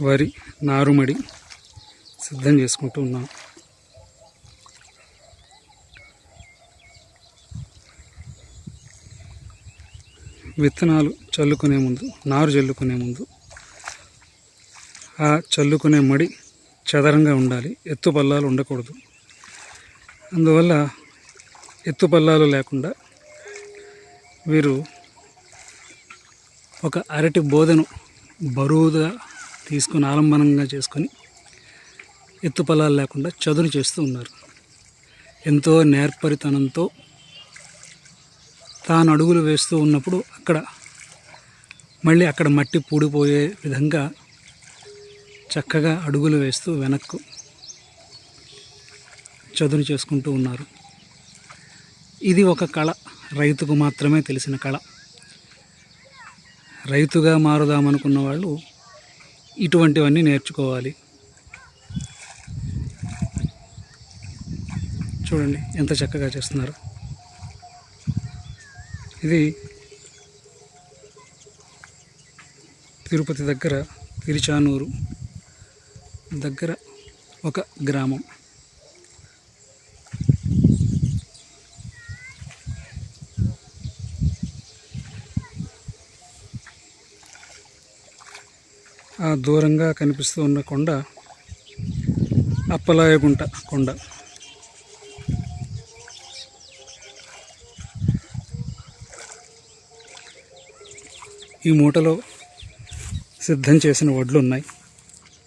వరి నారుమడి సిద్ధం చేసుకుంటూ ఉన్నాం. విత్తనాలు చల్లుకునే ముందు నారు చల్లుకునే ముందు ఆ చల్లుకునే మడి చదరంగా ఉండాలి. ఎత్తు పల్లాలు ఉండకూడదు. అందువల్ల ఎత్తు పల్లాలు లేకుండా వీరు ఒక అరటి బోధను బరువుగా తీసుకుని ఆలంబనంగా చేసుకొని ఎత్తుపల్లాలు లేకుండా చదును చేస్తూ ఉన్నారు. ఎంతో నేర్పరితనంతో తాను అడుగులు వేస్తూ ఉన్నప్పుడు అక్కడ మళ్ళీ అక్కడ మట్టి పూడిపోయే విధంగా చక్కగా అడుగులు వేస్తూ వెనక్కు చదును చేసుకుంటూ ఉన్నారు. ఇది ఒక కళ. రైతుకు మాత్రమే తెలిసిన కళ. రైతుగా మారుదామనుకున్న వాళ్ళు ఇటువంటివన్నీ నేర్చుకోవాలి. చూడండి ఎంత చక్కగా చేస్తున్నారు. ఇది తిరుపతి దగ్గర తిరుచానూరు దగ్గర ఒక గ్రామం. దూరంగా కనిపిస్తూ ఉన్న కొండ అప్పలాయగుంట కొండ. ఈ మూటలో సిద్ధం చేసిన వడ్లు ఉన్నాయి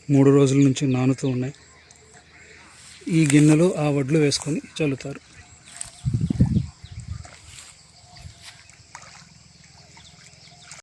మూడు రోజుల నుంచి నానుతూ ఉన్నాయి. ఈ గిన్నెలో ఆ వడ్లు వేసుకొని చల్లుతారు.